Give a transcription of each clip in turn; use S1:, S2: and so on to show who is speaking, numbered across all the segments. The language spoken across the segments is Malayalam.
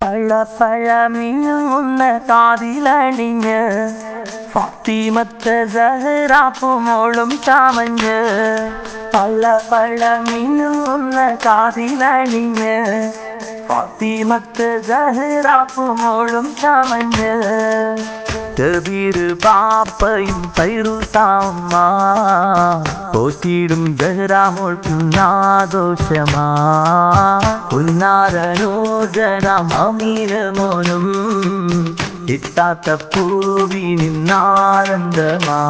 S1: பழப்பழமில் உள்ள காதில் அணிங்க பாத்திமத்த சஹரா பூமோளும் சாமஞ்ச பல பழமில் உள்ள காதில் அணிங்க பாத்திமத்த சஹரா பூமோளும் சாமஞ்ச ചാമഞ്ഞ് കബീർ പാപ്പയും പൈറുസാമ്മ പോറ്റിയിടും ഗഹരാമോൾ പുന്നാദോഷമാ പുന്നാരനോജനം അമീരമോനും ഇത്താത്ത പൂവി നിന്നാനന്ദമാ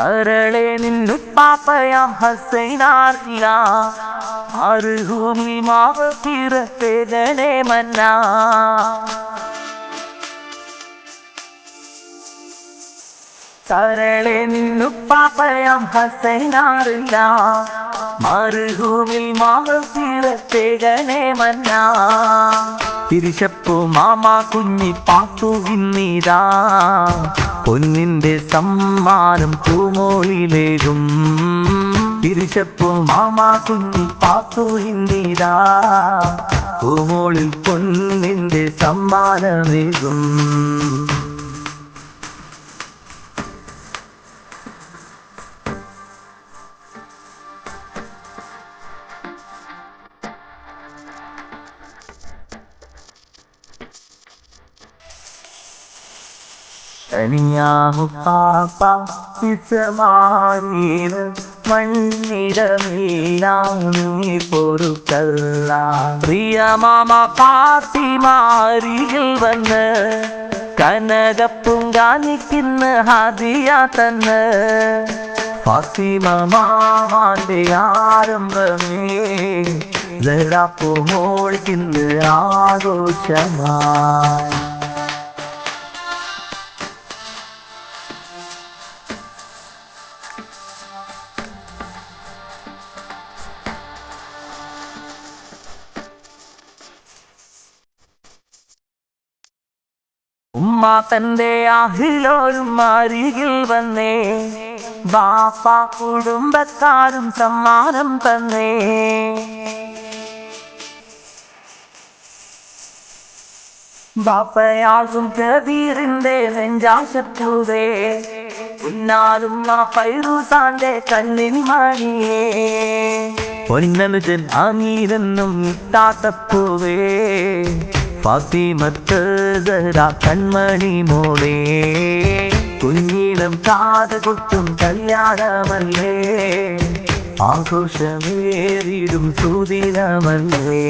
S1: കരളെ നിന്നു പാപ്പയ ഹസൈനാറിയ അറുഭൂമി മാവ പിറപ്പേതനെ മന്നാ കരളെ നിന്നു പാപ്പയം ഹസൈനാറില്ല മറുഭൂമിൽ മാവ പിറപ്പേതനെ മന്നാ തിരിച്ചപ്പോ മാമാ കുഞ്ഞി പാത്തു ഇന്നീരാ പൊന്നിന്റെ സമ്മാനം പൂമോളിലേകും. തിരിച്ചപ്പോ മാമാ കുഞ്ഞി പാത്തു ഇന്നീരാ പൂമോളിൽ പൊന്നിന്റെ സമ്മാനമേകും. മണ്ണിടമീനാമി പൊറുക്കല്ല. പ്രിയ മാമ പാത്തിമാരിയിൽ വന്ന് കനകപ്പുങ്കാനിക്കുന്ന ഹതിയ തന്ന്. ഫാത്തിമ മാമാന്റെ ആരംഭമേ ജഡാപ്പു മോളിക്കുന്ന ആഘോഷമായി. ഉമ്മ തന്റെ അഹിലോരും അരികിൽ വന്നേ. ബാപ്പ കുടുംബക്കാരും സമ്മാനം തന്നേ. ബാപ്പയാകും കബീറിന്റെ നെഞ്ചാശത്തുവേ ഉന്നാലും ആ പൈറൂസാന്റെ കണ്ണിൻ മണിയേ. പൊന്നനുജൻ അമീരെന്നും ഇട്ടാത്തപ്പൂവേ ഫാത്തിമത്ത് സഹ്റ കൺമണി മോളേ കുഞ്ഞിടം കാത കൊട്ടും കല്യാണമല്ലേ ആഘോഷമേറിടും സുദിനമല്ലേ